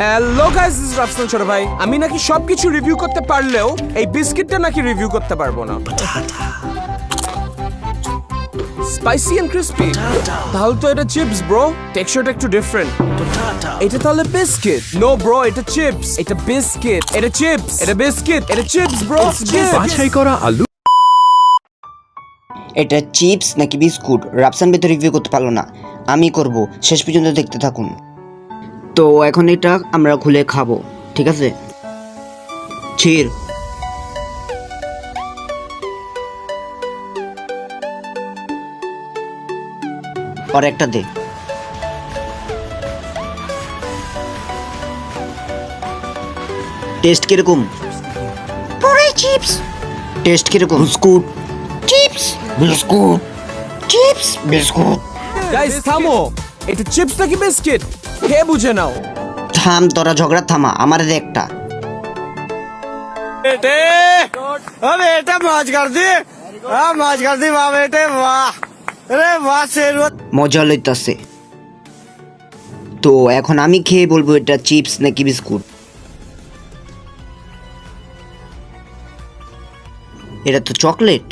Hello guys this Rafsan ছোট ভাই আমি নাকি সবকিছু রিভিউ করতে পারলেও এই বিস্কিটটা নাকি রিভিউ করতে পারব না। স্পাইসি এন্ড ক্রিসপি তাহলে তো এটা চিপস ব্রো টেক্সচারটা একটু ডিফারেন্ট এটা তাহলে বিস্কিট নো ব্রো এটা চিপস এটা বিস্কিট এটা চিপস এটা বিস্কিট এটা চিপস ব্রো বাছাই করা আলু। এটা চিপস নাকি বিস্কুট রাপসান বেতে রিভিউ করতে পারল না। আমি করব। শেষ পর্যন্ত দেখতে থাকুন। তো এখন এটা আমরা খুলে খাব ঠিক আছে? ক্ষীর আর একটা দে। টেস্ট কীরকম? পুরো চিপস। টেস্ট কীরকম? Biscuit. Chips. Biscuit. Chips. Biscuit. Guys থামো। এটা চিপস নাকি বিস্কিট? হে বুঝে নাও। থাম তোরা ঝগড়া থামা আমার একটা। বেটে ও বেটে মাছ কর হ্যাঁ মাছ কর বা বাহ বেটে বাহ রে বাহ সেরু মজা লইতাছে। তো এখন আমি খেয়ে বলব এটা চিপস নাকি বিস্কুট। এটা তো চকলেট।